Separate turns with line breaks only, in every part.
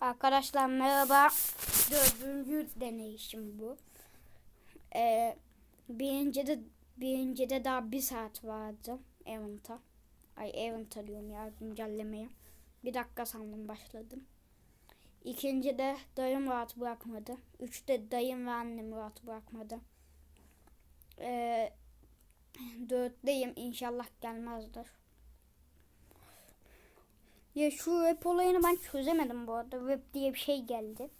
Arkadaşlar merhaba. Dördüncü deneyişim bu. Ee, birinci de birinci de daha bir saat vardı Event'a. Ay Event'a diyorum ya güncellemeye. Bir dakika sandım başladım. İkinci de dayım rahat bırakmadı. Üçte dayım ve annem rahat bırakmadı. Ee, dörtteyim inşallah gelmezler. Ya şu rap olayını ben çözemedim bu arada. Rap diye bir şey geldi.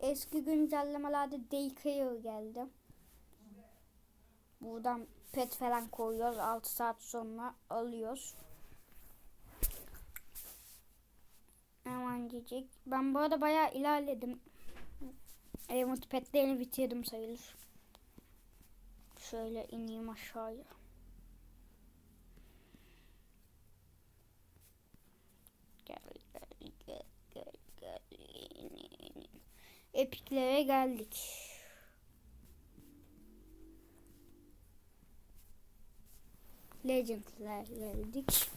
Eski güncellemelerde Daycare geldi. Buradan pet falan koyuyoruz. 6 saat sonra alıyoruz. Hemencik. Ben bu arada bayağı ilerledim. Event petlerini bitirdim sayılır. Şöyle ineyim aşağıya. Gel gel gel gel gel. in, in, in. Epiklere geldik. Legend'ler geldik.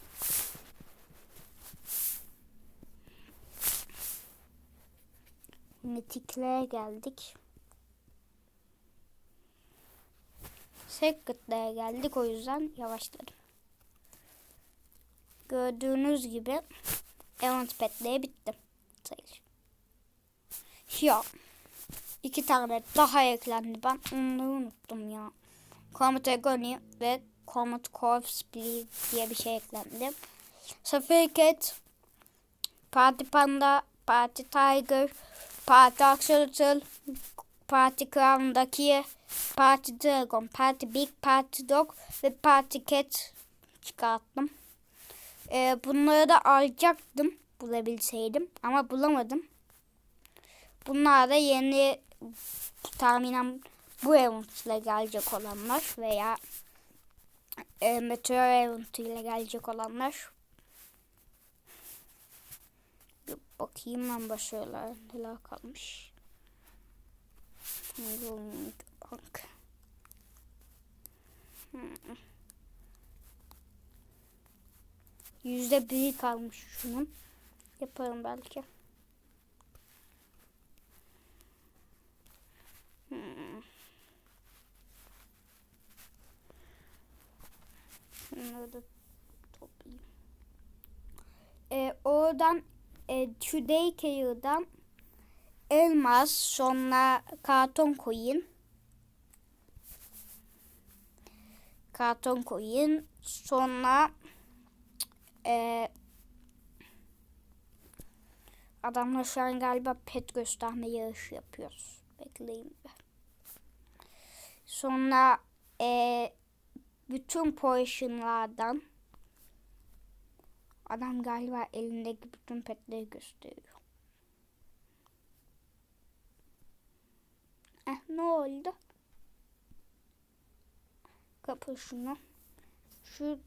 Mythic'lere geldik. Sacred'lere geldik o yüzden yavaşladım. Gördüğünüz gibi Event Pet'leye bitti. Sayılır. Ya iki tane daha eklendi. Ben onları unuttum ya. Comet Agony ve Comet Corpse Split diye bir şey eklendi. Safari Cat, Party Panda, Party Tiger, Party Axolotl, Party Crown'daki Party Dragon, Party Big, Party Dog ve Party Cat çıkarttım. Ee, bunları da alacaktım bulabilseydim ama bulamadım. Bunlar da yeni tahminen bu event ile gelecek olanlar veya e, Meteor event ile gelecek olanlar. Bakayım ben başarılar neler kalmış. Bank. Hmm. Yüzde bir kalmış şunun. Yaparım belki. Şunları da. Ee, oradan e, Today Care'dan elmas sonra karton koyun. Karton koyun sonra ee, adamlar şu an galiba pet gösterme yarışı yapıyoruz. Bekleyin bir. Sonra e, bütün potionlardan adam galiba elindeki bütün petleri gösteriyor. Eh ne oldu? Kapı şunu. Şu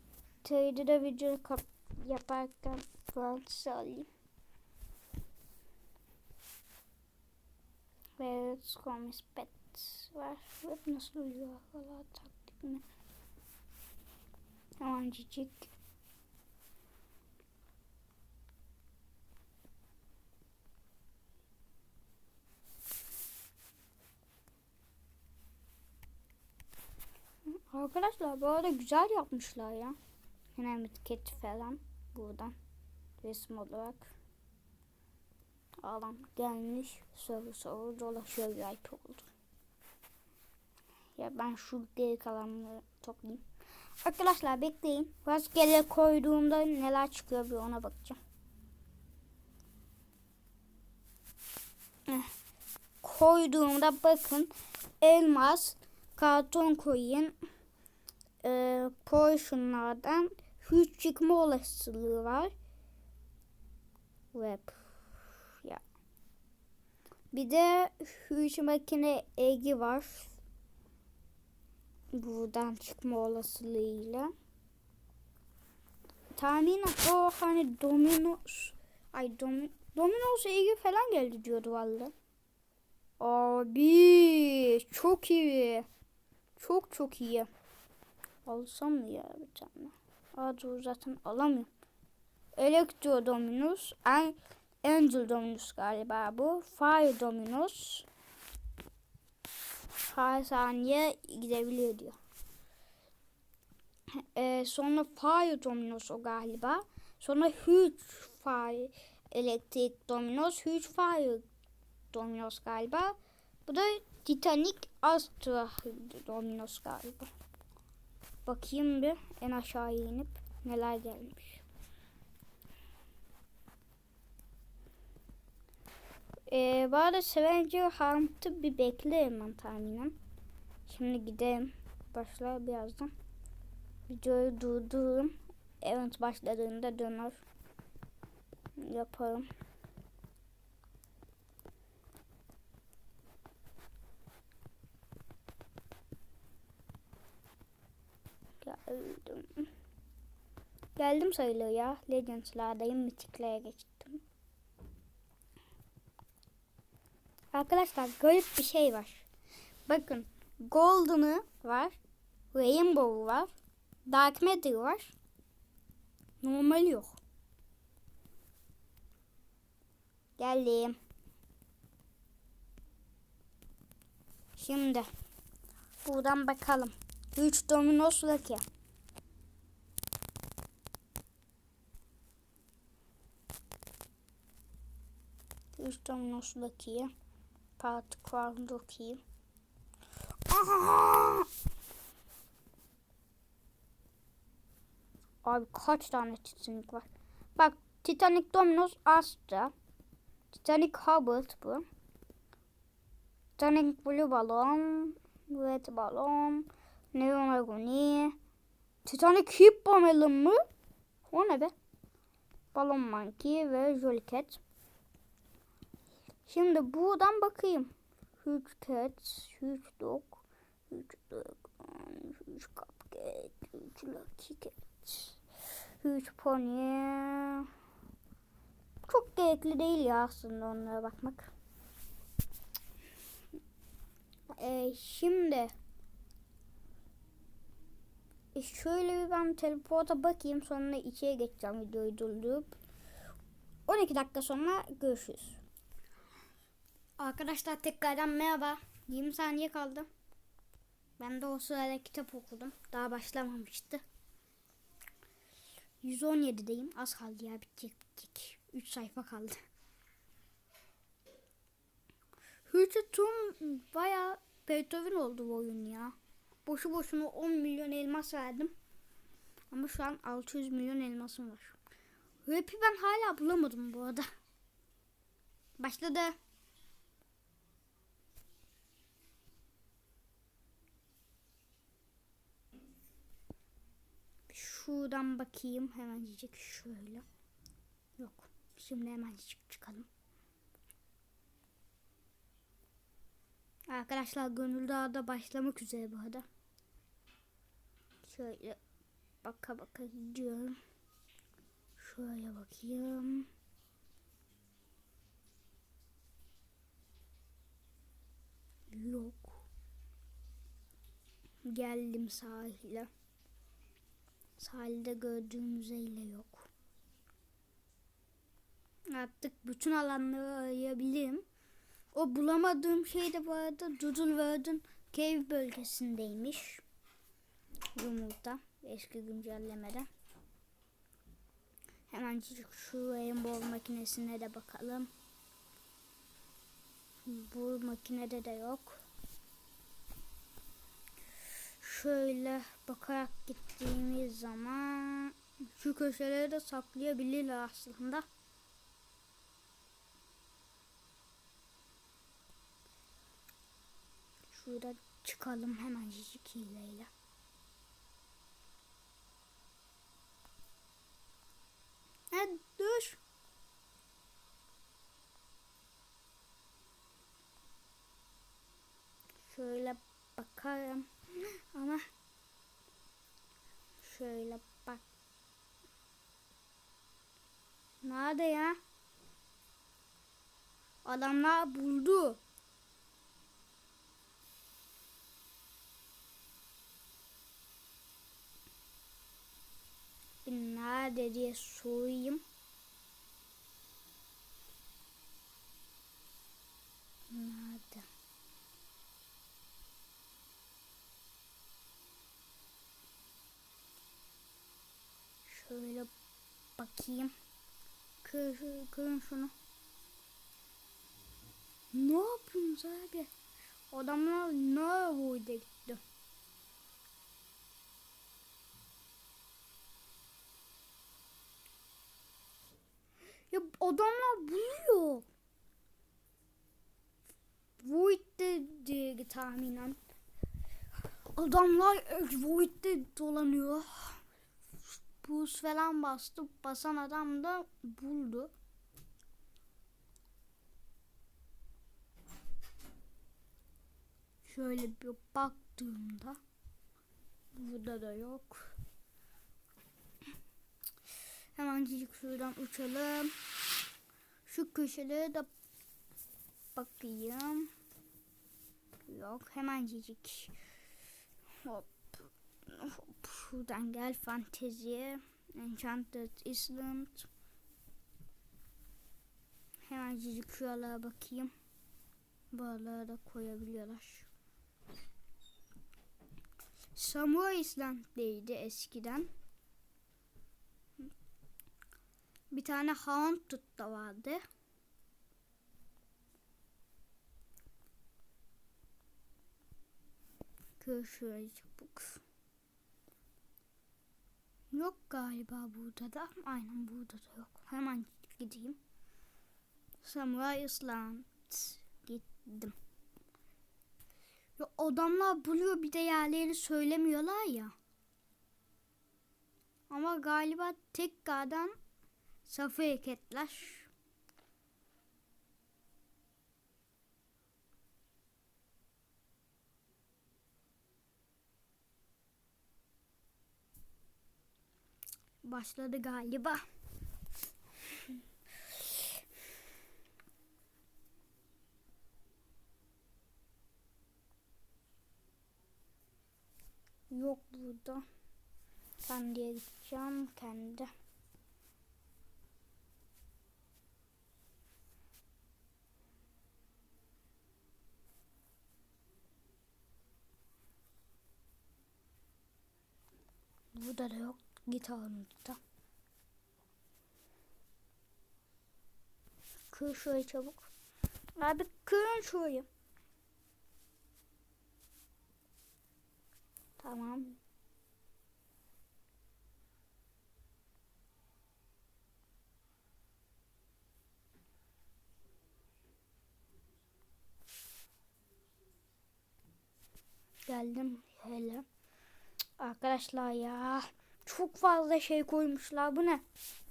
trade'de video kap yaparken Fransız alayım. Ve Skomis Pet var. Hep nasıl oluyor? Valla taktik mi? Hemencik. Arkadaşlar bu arada güzel yapmışlar ya. Yine etiketi falan buradan resim olarak adam gelmiş soru soru dolaşıyor VIP oldu. Ya ben şu geri kalanları toplayayım. Arkadaşlar bekleyin. Rastgele koyduğumda neler çıkıyor bir ona bakacağım. Eh. Koyduğumda bakın elmas, karton koyun, e, portionlardan hiç çıkma olasılığı var. Web. Ya. Bir de hüç makine egi var. Buradan çıkma olasılığıyla. Tahminen o hani Dominos ay Domi, Dominos egi falan geldi diyordu valla. Abi çok iyi. Çok çok iyi. Alsam mı ya bir tane? Aa dur zaten alamıyorum. Elektro Dominus Angel Dominus galiba bu. Fire Dominus. Her saniye gidebiliyor diyor. Ee, sonra Fire Dominus o galiba. Sonra Huge Fire Electric Dominus. Huge Fire Dominus galiba. Bu da Titanic Astra Dominus galiba. Bakayım bir en aşağıya inip neler gelmiş. Ee, bu arada Scavenger Hunt'ı bir beklerim ben tahminen. Şimdi gidelim. Başlar birazdan. Videoyu durdururum. Event başladığında döner. Yaparım. Geldim. Geldim sayılır ya. Legends'lardayım. Mythic'lere geçtim. Arkadaşlar garip bir şey var. Bakın. Golden'ı var. Rainbow var. Dark Matter var. Normal yok. Geldim. Şimdi buradan bakalım. 3 Domino's Lucky. Üç Domino's Lucky'ye. Parti Crown Lucky'yi. Abi kaç tane Titanic var? Bak Titanic Domino's Astra. Titanic Hubbard bu. Titanic Blue Balloon. Red Balloon. Neon Agony. Titanic Hippo Melon mu? O ne be? Balon Monkey ve Jolly Cat. Şimdi buradan bakayım. Huge Cat, Huge Dog, Huge Dog, Huge Cupcake, Huge Lucky Cat, Huge Pony. Çok gerekli değil ya aslında onlara bakmak. Ee, şimdi e şöyle bir ben teleporta bakayım sonra içeri geçeceğim videoyu durdurup 12 dakika sonra görüşürüz. Arkadaşlar tekrardan merhaba. 20 saniye kaldı. Ben de o sırada kitap okudum. Daha başlamamıştı. 117'deyim. Az kaldı ya bitecek bitecek. 3 sayfa kaldı. Hüçetun baya Beethoven oldu bu oyun ya. Boşu boşuna 10 milyon elmas verdim. Ama şu an 600 milyon elmasım var. Rap'i ben hala bulamadım bu arada. Başladı. Şuradan bakayım hemen diyecek şöyle. Yok. Şimdi hemen çık çıkalım. Arkadaşlar Gönül Dağı'da başlamak üzere bu arada. Şöyle baka baka gidiyorum. Şöyle bakayım. Yok. Geldim sahile. Sahilde gördüğüm üzere yok. Artık bütün alanları arayabilirim. O bulamadığım şey de bu arada Doodle Cave bölgesindeymiş. Yumurta. Eski güncellemede. Hemen şu rainbow makinesine de bakalım. Bu makinede de yok. Şöyle bakarak gittiğimiz zaman şu köşeleri de saklayabilirler aslında. Şurada çıkalım hemen cicik hileyle. Evet dur. Şöyle bakarım. Ama şöyle bak. Nerede ya? Adamlar buldu. Nerede diye sorayım. Nerede? Şöyle bakayım. Kır, kırın şunu. Ne yapıyorsunuz abi? Adamlar ne vurdu gitti. Ya adamlar buluyor. Void'de diye tahminen. Adamlar Void'de dolanıyor. Buz falan bastı. Basan adam da buldu. Şöyle bir baktığımda burada da yok. Hemen cicik şuradan uçalım. Şu köşelere de bakayım. Yok hemen cicik. Hop. Hop. Şuradan gel fanteziye. Enchanted Island. Hemen cicik şuralara bakayım. Buralara da koyabiliyorlar. Samurai Island'deydi eskiden. Bir tane Haunted da vardı. Şurayı çabuk. Yok galiba burada da. Aynen burada da yok. Hemen gideyim. Samurai Island. Gittim. Ya adamlar buluyor bir de yerlerini söylemiyorlar ya. Ama galiba tek gardan safı hareketler. Başladı galiba. Yok burada. Ben diye gideceğim kendi. Burada da yok. Git da. Kır şurayı çabuk. Abi kırın şurayı. Tamam. Geldim hele. Arkadaşlar ya çok fazla şey koymuşlar. Bu ne?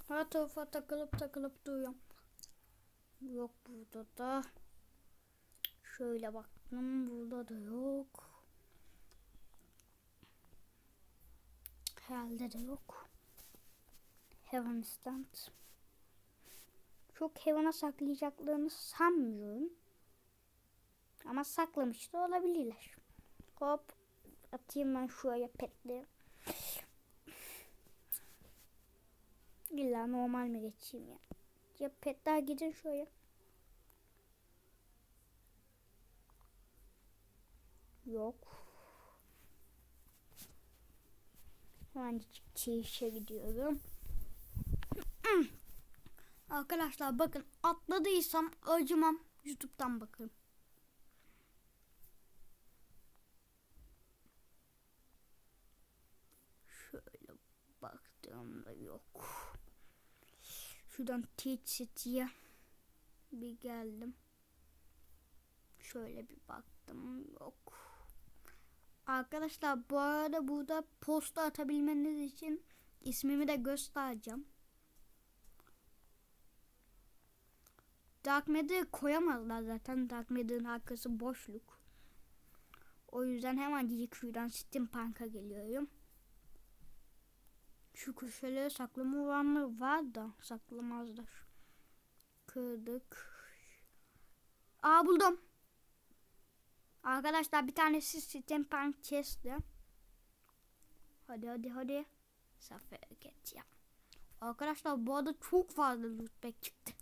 Her tarafa takılıp takılıp duruyorum. Yok burada da. Şöyle baktım. Burada da yok. Herhalde de yok. Heaven stand. Çok Heaven'a saklayacaklarını sanmıyorum. Ama saklamış da olabilirler. Hop. Atayım ben şuraya petli. İlla normal mi geçeyim ya? Ya petler gidin şuraya. Yok. Hemen çiğişe gidiyorum. Arkadaşlar bakın atladıysam acımam. Youtube'dan bakın. Şöyle baktığımda yok. Şuradan Teach bir geldim. Şöyle bir baktım yok. Arkadaşlar bu arada burada posta atabilmeniz için ismimi de göstereceğim. Dark Matter koyamazlar zaten. Dark Matter'ın arkası boşluk. O yüzden hemen GQ'dan Steampunk'a geliyorum. Şu köşelere saklama oranları var da saklamazlar. Kırdık. Aa buldum. Arkadaşlar bir tanesi Steampunk chest'ti. Hadi hadi hadi. Safa hareket ya. Arkadaşlar bu arada çok fazla loot bag çıktı.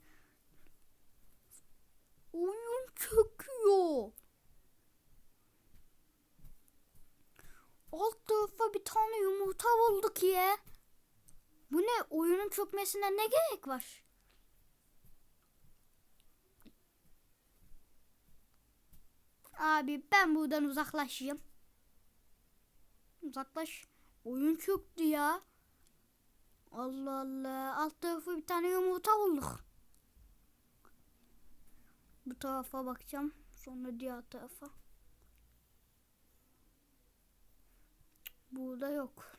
Oyun çöküyor. Alt tarafa bir tane yumurta bulduk ya. Bu ne? Oyunun çökmesine ne gerek var? Abi ben buradan uzaklaşayım. Uzaklaş. Oyun çöktü ya. Allah Allah. Alt tarafı bir tane yumurta bulduk. Bu tarafa bakacağım. Sonra diğer tarafa. Burada yok.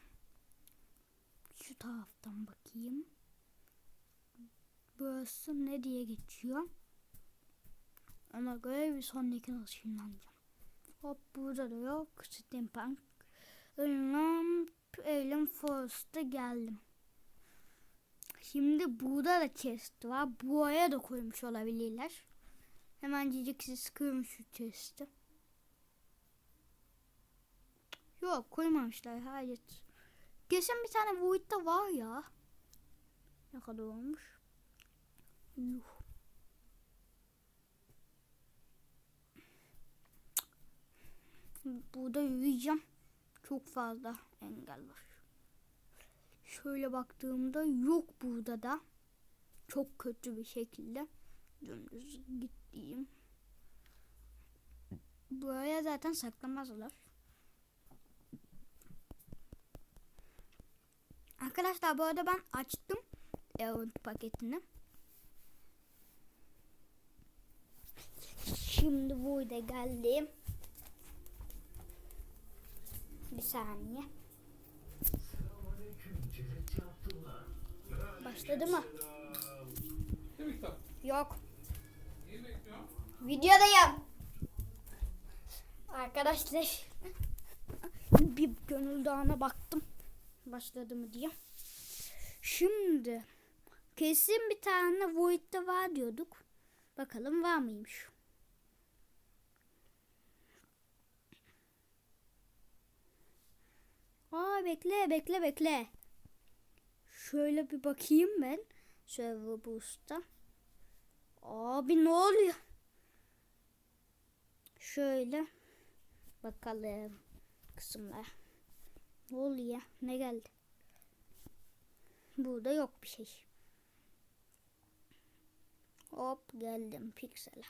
Şu taraftan bakayım. Burası ne diye geçiyor? Ona göre bir sonraki ışınlanacağım. Hop burada da yok. Steampunk. Ölüm, Ölüm Forest'a geldim. Şimdi burada da chest var. Buraya da koymuş olabilirler. Hemen ciciksiz sıkıyorum şu chest'i. Yok koymamışlar. Hayır. Kesin bir tane Void'da var ya. Ne kadar olmuş? Yuh. Burada yürüyeceğim. Çok fazla engel var. Şöyle baktığımda yok burada da. Çok kötü bir şekilde dümdüz gittiğim. Buraya zaten saklamazlar. Arkadaşlar bu arada ben açtım Eont paketini. Şimdi burada geldim. Bir saniye. Başladı mı? Yok. Videodayım. Arkadaşlar bir gönül dağına baktım. Başladı mı diye. Şimdi kesin bir tane Void'de var diyorduk. Bakalım var mıymış? Aa bekle bekle bekle. Şöyle bir bakayım ben. Server Boost'ta. Abi ne oluyor? Şöyle bakalım kısımlar. Ne oluyor? Ne geldi? Burada yok bir şey. Hop geldim piksele.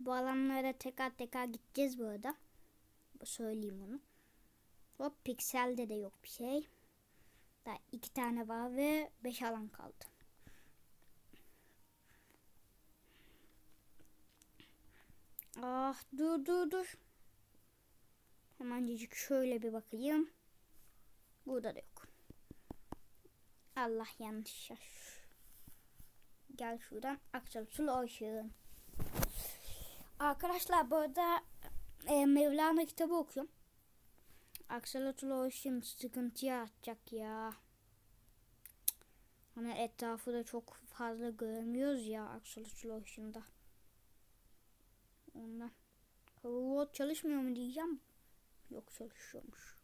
Bu alanlara tekrar tekrar gideceğiz bu arada. Söyleyeyim onu. Hop pikselde de yok bir şey. Daha iki tane var ve beş alan kaldı. Ah dur dur dur. Hemencik şöyle bir bakayım. Burada da yok. Allah yanlış yaş. Gel şuradan Axel Ocean. Arkadaşlar bu arada e, Mevlana kitabı okuyorum. Axolotl Ocean sıkıntıya atacak ya. Hani etrafı da çok fazla görmüyoruz ya Axolotl Ocean'da. Ondan. Hoverboard çalışmıyor mu diyeceğim. Yok çalışıyormuş.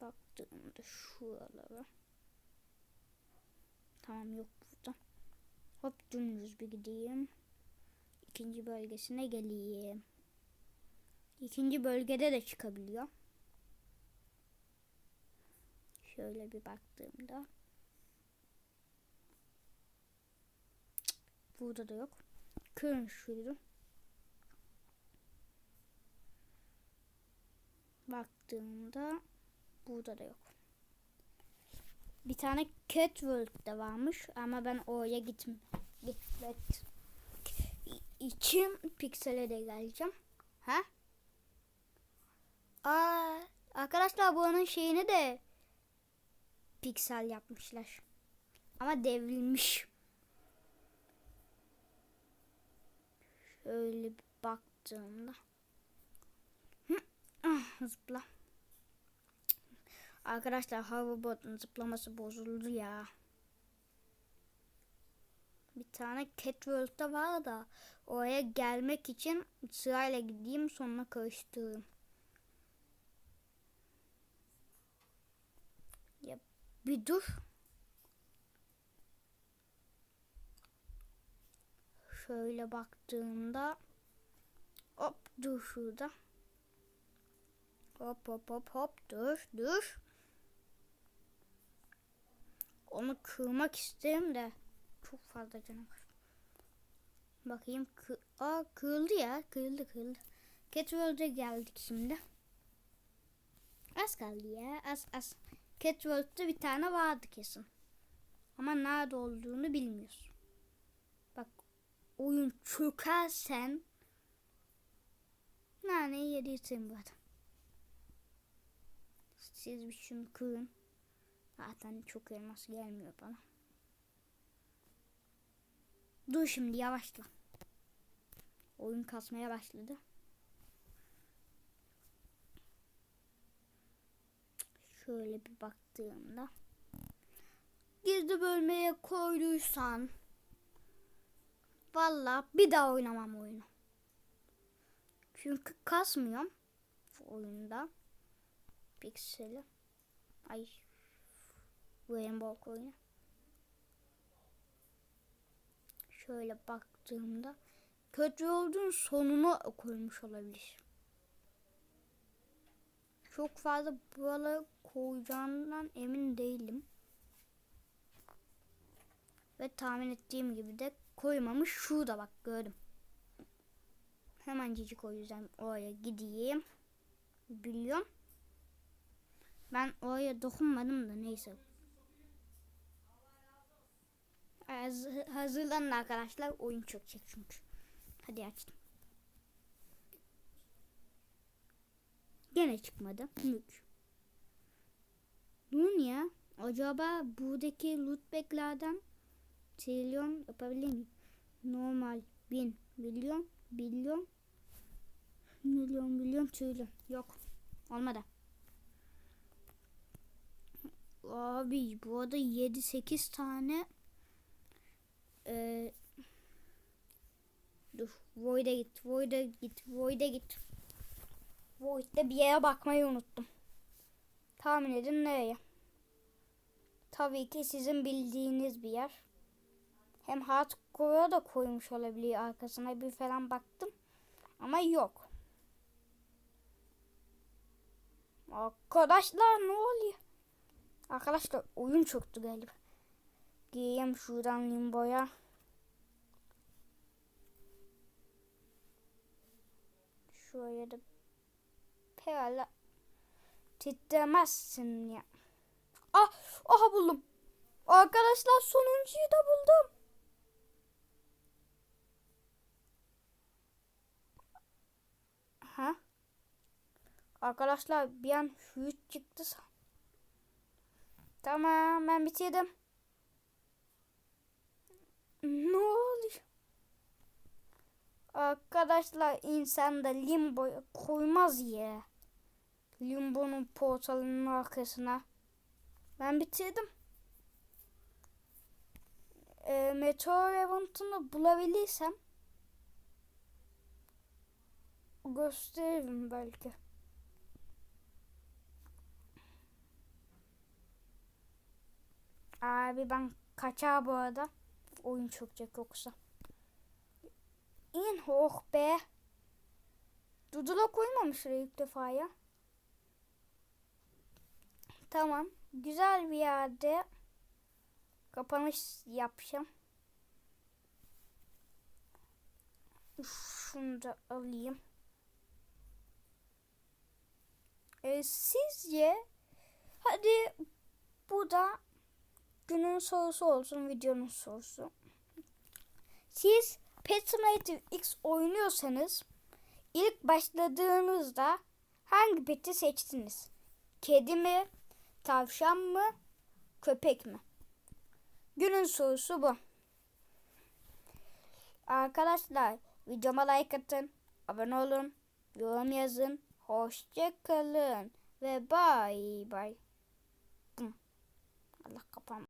Baktığımda şuralara. Tamam yok burada. Hop dümdüz bir gideyim. İkinci bölgesine geleyim. İkinci bölgede de çıkabiliyor. Şöyle bir baktığımda. Burada da yok. Kırın şuydu. Baktığımda burada da yok. Bir tane Cat World'de varmış ama ben oraya gitme, gitmek için Pixel'e de geleceğim. Ha? Aa, arkadaşlar buranın şeyini de piksel yapmışlar. Ama devrilmiş. Şöyle baktığımda. Ah, zıpla. Arkadaşlar hoverboard'un zıplaması bozuldu ya. Bir tane Cat World'da var da oraya gelmek için sırayla gideyim sonra karıştırırım. Ya bir dur. Şöyle baktığımda hop dur şurada. Hop hop hop hop dur dur. Onu kırmak isterim de çok fazla canım var. Bakayım. Kı Aa kırıldı ya. Kırıldı kırıldı. Catworld'e geldik şimdi. Az kaldı ya. Az az. Catworld'da bir tane vardı kesin. Ama nerede olduğunu bilmiyoruz. Bak oyun çökersen naneyi yedirsin bu adam. Siz bir şunu kırın. Zaten çok elmas gelmiyor bana. Dur şimdi yavaşla. Oyun kasmaya başladı. Şöyle bir baktığımda gizli bölmeye koyduysan valla bir daha oynamam oyunu. Çünkü kasmıyorum oyunda. Pikseli. Ay. Rainbow oyunu. Şöyle baktığımda kötü olduğun sonunu koymuş olabilir. Çok fazla buraları koyacağından emin değilim. Ve tahmin ettiğim gibi de koymamış. Şurada bak gördüm. Hemen cicik o yüzden oraya gideyim. Biliyorum. Ben oraya dokunmadım da neyse. Haz- Hazırlanın arkadaşlar. Oyun çökecek çünkü. Hadi açtım. Gene çıkmadı. Mük. Durun ya. Acaba buradaki lootbacklerden trilyon yapabilir miyim? Normal bin milyon milyon milyon milyon trilyon. Yok. Olmadı. Abi bu arada 7-8 tane ee, dur Void'e git Void'e git Void'e git Void'de bir yere bakmayı unuttum. Tahmin edin nereye? Tabii ki sizin bildiğiniz bir yer. Hem hardcore'a da koymuş olabilir arkasına bir falan baktım. Ama yok. Arkadaşlar ne oluyor? Arkadaşlar oyun çöktü galiba. Giyeyim şuradan limboya. Şöyle de herhalde titremezsin ya. Ah, aha buldum. Arkadaşlar sonuncuyu da buldum. Ha? Arkadaşlar bir an hüyüt çıktı. Tamam ben bitirdim. Ne oluyor? Arkadaşlar insan da limbo koymaz ya. Limbonun portalının arkasına. Ben bitirdim. Ee, Meteor Event'ını bulabilirsem gösteririm belki. Abi ben kaçar bu arada. Oyun çökecek yoksa. İn oh be. Dudula koymamışlar ilk defa ya. Tamam. Güzel bir yerde kapanış yapacağım. Şunu da alayım. Ee, sizce hadi bu da günün sorusu olsun videonun sorusu. Siz Pet Simulator X oynuyorsanız ilk başladığınızda hangi peti seçtiniz? Kedi mi? Tavşan mı? Köpek mi? Günün sorusu bu. Arkadaşlar videoma like atın, abone olun, yorum yazın. Hoşçakalın ve bye bye. Allah kapan.